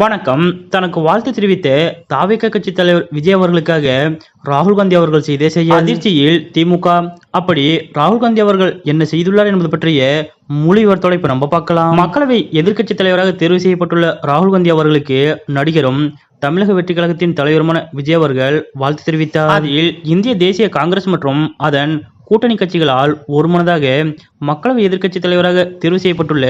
வணக்கம். தனக்கு வாழ்த்து தெரிவித்த தாவிக கட்சி தலைவர் விஜய் அவர்களுக்காக ராகுல் காந்தி அவர்கள் செய்த செய்ய அதிர்ச்சியில் திமுக. அப்படி ராகுல் காந்தி அவர்கள் என்ன செய்துள்ளார் என்பது பற்றிய மொழிவர் விவரத்தோட இப்ப நம்ம பார்க்கலாம். மக்களவை எதிர்க்கட்சி தலைவராக தேர்வு செய்யப்பட்டுள்ள ராகுல் காந்தி அவர்களுக்கு நடிகரும் தமிழக வெற்றி கழகத்தின் தலைவருமான விஜய் அவர்கள் வாழ்த்து தெரிவித்தார். அதில் இந்திய தேசிய காங்கிரஸ் மற்றும் அதன் கூட்டணி கட்சிகளால் ஒருமனதாக மக்களவை எதிர்க்கட்சி தலைவராக தேர்வு செய்யப்பட்டுள்ள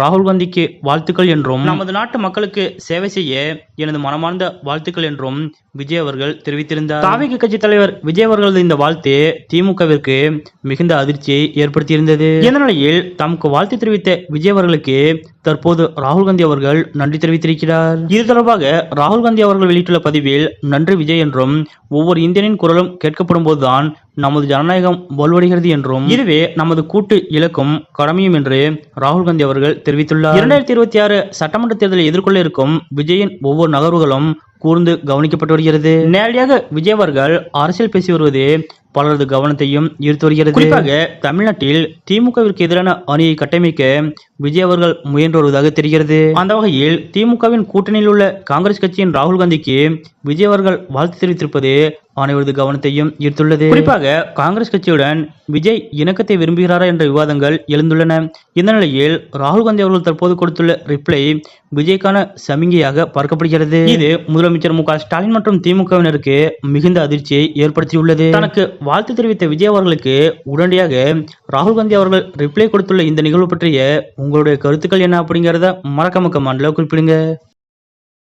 ராகுல் காந்திக்கு வாழ்த்துக்கள் என்றும் நமது நாட்டு மக்களுக்கு சேவை செய்ய எனது மனமார்ந்த வாழ்த்துக்கள் என்றும் விஜய் அவர்கள் தெரிவித்திருந்தார். தாவிக கட்சி தலைவர் விஜய் அவர்களது இந்த வாழ்த்து திமுகவிற்கு மிகுந்த அதிர்ச்சியை ஏற்படுத்தியிருந்தது. இந்த நிலையில் தமக்கு வாழ்த்து தெரிவித்த விஜய் அவர்களுக்கு தற்போது ராகுல் காந்தி அவர்கள் நன்றி தெரிவித்திருக்கிறார். இது தொடர்பாக ராகுல் காந்தி அவர்கள் வெளியிட்டுள்ள பதிவில் நன்றி விஜய் என்றும் ஒவ்வொரு இந்தியனின் குரலும் கேட்கப்படும் போதுதான் நமது ஜனநாயகம் வலுவடைகிறது என்றும் இதுவே நமது கூட்டு இலக்கும் கடமையும் என்று ராகுல் காந்தி அவர்கள் தெரிவித்துள்ளார். இரண்டாயிரத்தி இருபத்தி ஆறு சட்டமன்ற தேர்தலை எதிர்கொள்ள இருக்கும் விஜயின் ஒவ்வொரு நகர்வுகளும் கூர்ந்து கவனிக்கப்பட்டு வருகிறது. நேரடியாக விஜய் அவர்கள் அரசியல் பேசி வருவது பலரது கவனத்தையும் ஈர்த்து வருகிறது. குறிப்பாக தமிழ்நாட்டில் திமுகவிற்கு எதிரான அணியை கட்டமைக்க விஜய் அவர்கள் முயன்று வருவதாக தெரிகிறது. அந்த வகையில் திமுகவின் கூட்டணியில் உள்ள காங்கிரஸ் கட்சியின் ராகுல் காந்திக்கு விஜய் அவர்கள் வாழ்த்து தெரிவித்திருப்பது அனைவரது கவனத்தையும் ஈர்த்துள்ளது. குறிப்பாக காங்கிரஸ் கட்சியுடன் விஜய் இணக்கத்தை விரும்புகிறாரா என்ற விவாதங்கள் எழுந்துள்ளன. இந்த நிலையில் ராகுல் காந்தி அவர்கள் தற்போது கொடுத்துள்ள ரிப்ளை விஜய்க்கான சமிகையாக பார்க்கப்படுகிறது. இது முதலமைச்சர் மு ஸ்டாலின் மற்றும் திமுகவினருக்கு மிகுந்த அதிர்ச்சியை ஏற்படுத்தியுள்ளது. தனக்கு வாழ்த்து தெரிவித்த விஜய் அவர்களுக்கு உடனடியாக ராகுல் காந்தி அவர்கள் ரிப்ளை கொடுத்துள்ள இந்த நிகழ்வு பற்றிய உங்களுடைய கருத்துக்கள் என்ன அப்படிங்கறத மறக்காம கமெண்ட்ல குறிப்பிடுங்க.